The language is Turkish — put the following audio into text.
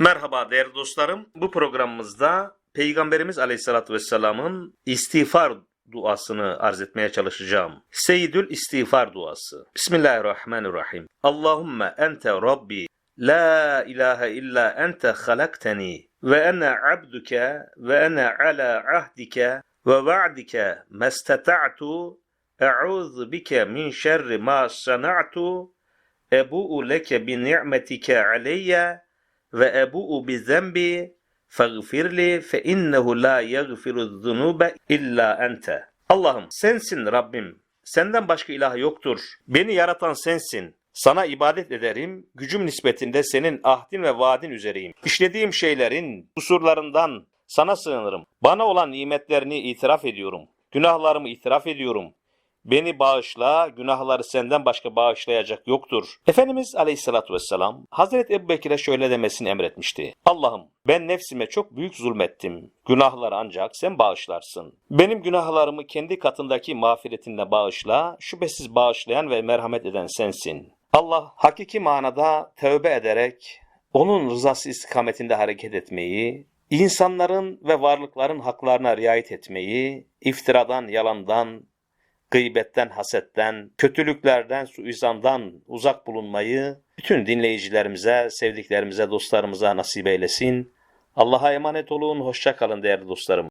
Merhaba değerli dostlarım. Bu programımızda Peygamberimiz Aleyhisselatü Vesselam'ın istiğfar duasını arz etmeye çalışacağım. Seyyidül İstiğfar duası. Bismillahirrahmanirrahim. Allahümme ente Rabbi La ilahe illa ente halakteni ve ene abduke ve ene ala ahdike ve va'dike mestata'tu e'udhu bike min şerri ma sana'tu ebu'u leke bi ni'metike aleyye ve ebu'u bi zembi feğfirli fe innehu la yagfiru zunube illa ente. Allah'ım sensin Rabbim. Senden başka ilah yoktur. Beni yaratan sensin. Sana ibadet ederim, gücüm nispetinde senin ahdin ve vaadin üzereyim. İşlediğim şeylerin kusurlarından sana sığınırım. Bana olan nimetlerini itiraf ediyorum. Günahlarımı itiraf ediyorum. Beni bağışla, günahları senden başka bağışlayacak yoktur. Efendimiz Aleyhisselatü Vesselam, Hazreti Ebu Bekir'e şöyle demesini emretmişti. Allah'ım ben nefsime çok büyük zulmettim. Günahları ancak sen bağışlarsın. Benim günahlarımı kendi katındaki mağfiretinle bağışla, şüphesiz bağışlayan ve merhamet eden sensin. Allah hakiki manada tövbe ederek, onun rızası istikametinde hareket etmeyi, insanların ve varlıkların haklarına riayet etmeyi, iftiradan, yalandan, gıybetten, hasetten, kötülüklerden, suizandan uzak bulunmayı bütün dinleyicilerimize, sevdiklerimize, dostlarımıza nasip eylesin. Allah'a emanet olun, hoşça kalın değerli dostlarım.